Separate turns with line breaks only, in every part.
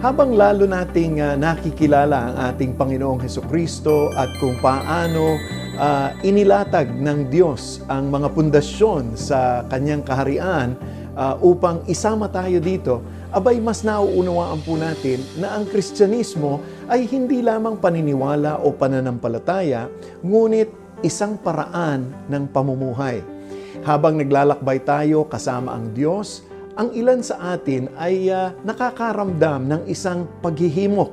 Habang lalo nating ah, nakikilala ang ating Panginoong Heso Kristo at kung paano ah, inilatag ng Diyos ang mga pundasyon sa kanyang kaharian ah, upang isama tayo dito, abay mas nauunawaan po natin na ang Kristyanismo ay hindi lamang paniniwala o pananampalataya, ngunit isang paraan ng pamumuhay. Habang naglalakbay tayo kasama ang Diyos, ang ilan sa atin ay ah, nakakaramdam ng isang paghihimok.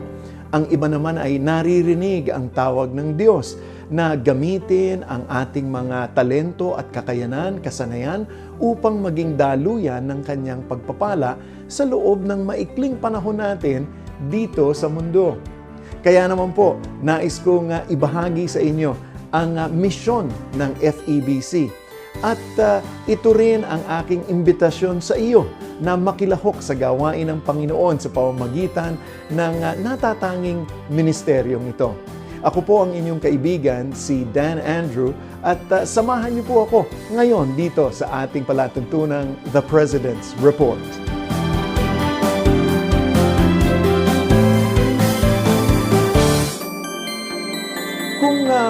Ang iba naman ay naririnig ang tawag ng Diyos na gamitin ang ating mga talento at kakayanan, kasanayan upang maging daluyan ng kanyang pagpapala sa loob ng maikling panahon natin dito sa mundo. Kaya naman po, nais kong ah, ibahagi sa inyo ang ah, misyon ng FEBC. At ah, ito rin ang aking imbitasyon sa iyo na makilahok sa gawain ng Panginoon sa pamamagitan ng ah, natatanging ministeryong ito. Ako po ang inyong kaibigan, si Dan Andrew, at ah, samahan niyo po ako ngayon dito sa ating palatuntunang The President's Report.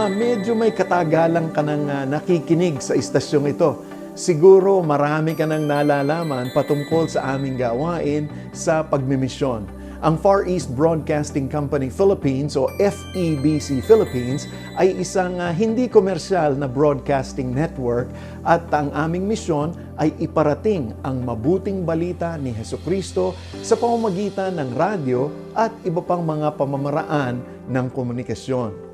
Ah, medyo may katagalan ka ng ah, nakikinig sa istasyong ito, siguro marami ka nang nalalaman patungkol sa aming gawain sa pagmimisyon. Ang Far East Broadcasting Company Philippines o FEBC Philippines ay isang ah, hindi komersyal na broadcasting network at ang aming misyon ay iparating ang mabuting balita ni Heso Kristo sa pamamagitan ng radyo at iba pang mga pamamaraan ng komunikasyon.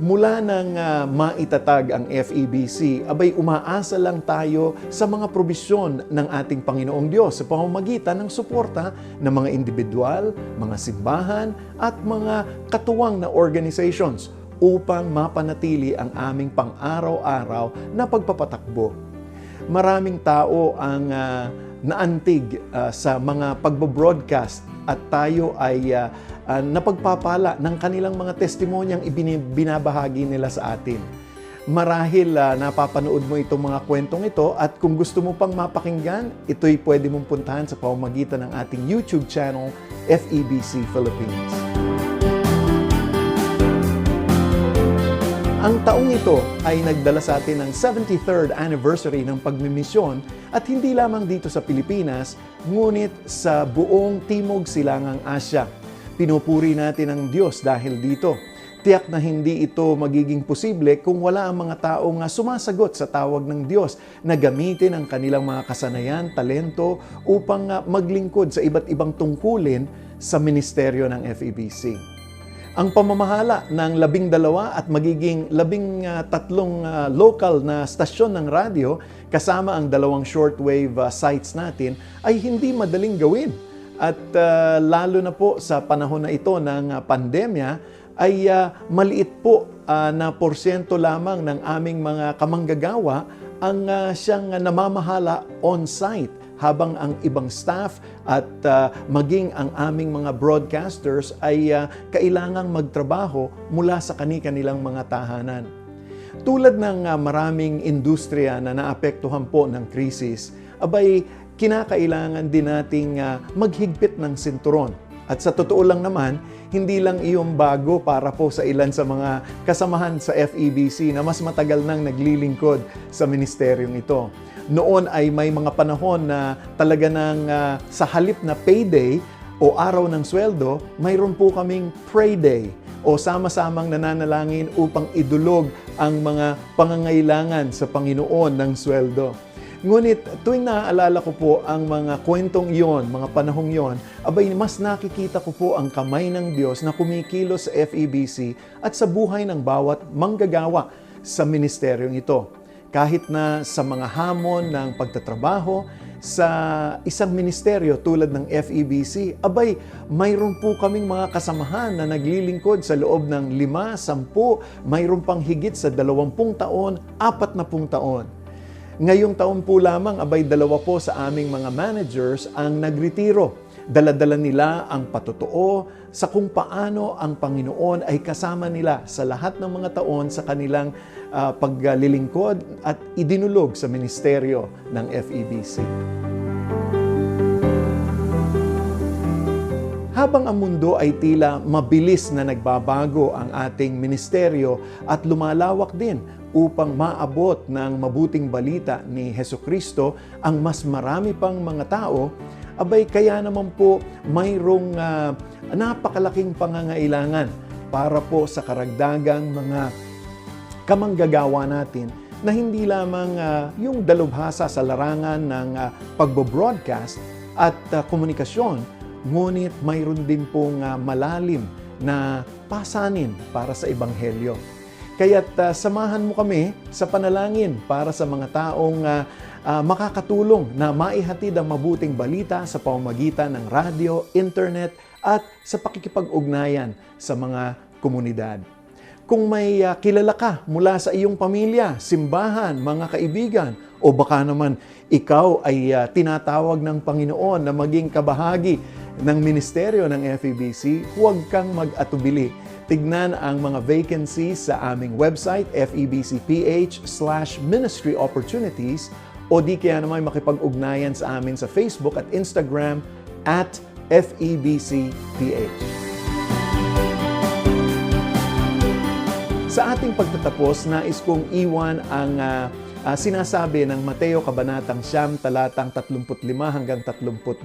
Mula nang ah, maitatag ang FEBC, abay umaasa lang tayo sa mga probisyon ng ating Panginoong Diyos sa pamamagitan ng suporta ng mga individual, mga simbahan, at mga katuwang na organizations upang mapanatili ang aming pang-araw-araw na pagpapatakbo. Maraming tao ang ah, naantig ah, sa mga pagbo-broadcast at tayo ay ah, ah, napagpapala ng kanilang mga testimonyang ibinabahagi nila sa atin. Marahil ah, napapanood mo itong mga kwentong ito at kung gusto mo pang mapakinggan, ito'y pwede mong puntahan sa pamamagitan ng ating YouTube channel, FEBC Philippines. Ang taong ito ay nagdala sa atin ng 73rd anniversary ng pagmimisyon at hindi lamang dito sa Pilipinas, ngunit sa buong Timog Silangang Asya. Pinupuri natin ang Diyos dahil dito. Tiyak na hindi ito magiging posible kung wala ang mga taong nga sumasagot sa tawag ng Diyos na gamitin ang kanilang mga kasanayan, talento upang nga maglingkod sa iba't ibang tungkulin sa ministeryo ng FEBC ang pamamahala ng labing dalawa at magiging labing ah, tatlong ah, local na stasyon ng radyo kasama ang dalawang shortwave ah, sites natin ay hindi madaling gawin. At ah, lalo na po sa panahon na ito ng ah, pandemya ay ah, maliit po ah, na porsyento lamang ng aming mga kamanggagawa ang ah, siyang ah, namamahala on-site habang ang ibang staff at ah, maging ang aming mga broadcasters ay ah, kailangang magtrabaho mula sa kani-kanilang mga tahanan. Tulad ng ah, maraming industriya na naapektuhan po ng krisis, abay kinakailangan din nating ah, maghigpit ng sinturon. At sa totoo lang naman, hindi lang iyon bago para po sa ilan sa mga kasamahan sa FEBC na mas matagal nang naglilingkod sa ministeryong ito. Noon ay may mga panahon na talaga nang ah, sa halip na payday o araw ng sweldo, mayroon po kaming pray day o sama-samang nananalangin upang idulog ang mga pangangailangan sa Panginoon ng sweldo. Ngunit tuwing naaalala ko po ang mga kwentong iyon, mga panahong iyon, abay mas nakikita ko po ang kamay ng Diyos na kumikilos sa FEBC at sa buhay ng bawat manggagawa sa ministeryong ito. Kahit na sa mga hamon ng pagtatrabaho, sa isang ministeryo tulad ng FEBC, abay, mayroon po kaming mga kasamahan na naglilingkod sa loob ng lima, sampu, mayroon pang higit sa dalawampung taon, apat na pung taon. Ngayong taon po lamang, abay dalawa po sa aming mga managers ang nagretiro. Daladala nila ang patotoo sa kung paano ang Panginoon ay kasama nila sa lahat ng mga taon sa kanilang uh, paglilingkod at idinulog sa ministeryo ng FEBC. Habang ang mundo ay tila mabilis na nagbabago ang ating ministeryo at lumalawak din upang maabot ng mabuting balita ni Heso Kristo ang mas marami pang mga tao, abay kaya naman po mayroong uh, napakalaking pangangailangan para po sa karagdagang mga kamanggagawa natin na hindi lamang uh, yung dalubhasa sa larangan ng uh, pagbo-broadcast at uh, komunikasyon, ngunit mayroon din pong uh, malalim na pasanin para sa Ebanghelyo. Kaya't uh, samahan mo kami sa panalangin para sa mga taong uh, uh, makakatulong na maihatid ang mabuting balita sa pamamagitan ng radyo, internet at sa pakikipag-ugnayan sa mga komunidad. Kung may uh, kilala ka mula sa iyong pamilya, simbahan, mga kaibigan, o baka naman ikaw ay uh, tinatawag ng Panginoon na maging kabahagi ng ministeryo ng FEBC, huwag kang mag-atubili. Tignan ang mga vacancies sa aming website, febcph slash ministry opportunities o di kaya naman makipag-ugnayan sa amin sa Facebook at Instagram at FEBCPH. Sa ating pagtatapos, nais kong iwan ang uh, uh, sinasabi ng Mateo Kabanatang Siyam, talatang 35 hanggang 38.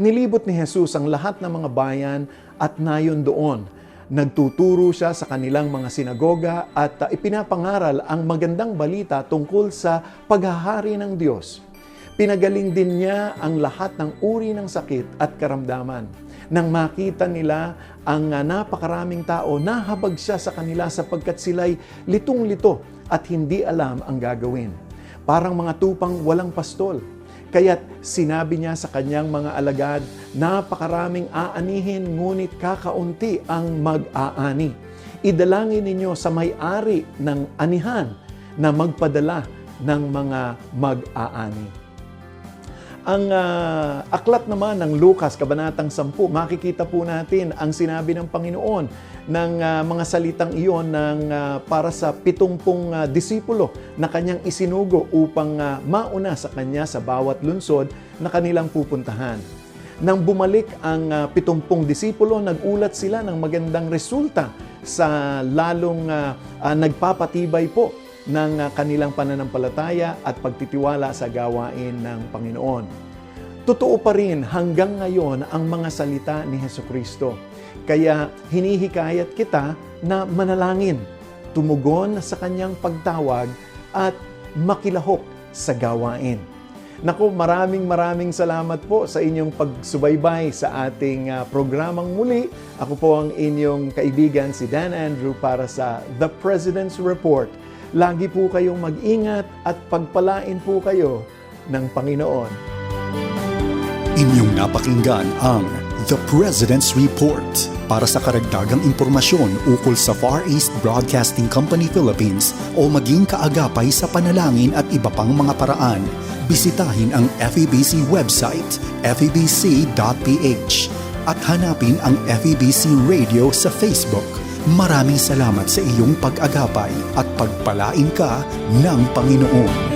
Nilibot ni Jesus ang lahat ng mga bayan at nayon doon. Nagtuturo siya sa kanilang mga sinagoga at uh, ipinapangaral ang magandang balita tungkol sa paghahari ng Diyos. Pinagaling din niya ang lahat ng uri ng sakit at karamdaman. Nang makita nila ang uh, napakaraming tao, nahabag siya sa kanila sapagkat sila'y litong-lito at hindi alam ang gagawin. Parang mga tupang walang pastol. Kaya't sinabi niya sa kanyang mga alagad, napakaraming aanihin ngunit kakaunti ang mag-aani. Idalangin ninyo sa may-ari ng anihan na magpadala ng mga mag-aani. Ang uh, aklat naman ng Lucas, Kabanatang 10, makikita po natin ang sinabi ng Panginoon ng uh, mga salitang iyon ng, uh, para sa pitungpong uh, disipulo na kanyang isinugo upang uh, mauna sa kanya sa bawat lunsod na kanilang pupuntahan. Nang bumalik ang uh, pitumpong disipulo, nagulat sila ng magandang resulta sa lalong uh, uh, nagpapatibay po ng kanilang pananampalataya at pagtitiwala sa gawain ng Panginoon. Totoo pa rin hanggang ngayon ang mga salita ni Heso Kristo. Kaya hinihikayat kita na manalangin, tumugon sa kanyang pagtawag at makilahok sa gawain. Nako, maraming maraming salamat po sa inyong pagsubaybay sa ating uh, programang muli. Ako po ang inyong kaibigan si Dan Andrew para sa The President's Report. Lagi po kayong mag-ingat at pagpalain po kayo ng Panginoon.
Inyong napakinggan ang The President's Report. Para sa karagdagang impormasyon ukol sa Far East Broadcasting Company Philippines o maging kaagapay sa panalangin at iba pang mga paraan, bisitahin ang FEBC website febc.ph at hanapin ang FEBC Radio sa Facebook Maraming salamat sa iyong pag-agapay at pagpalain ka ng Panginoon.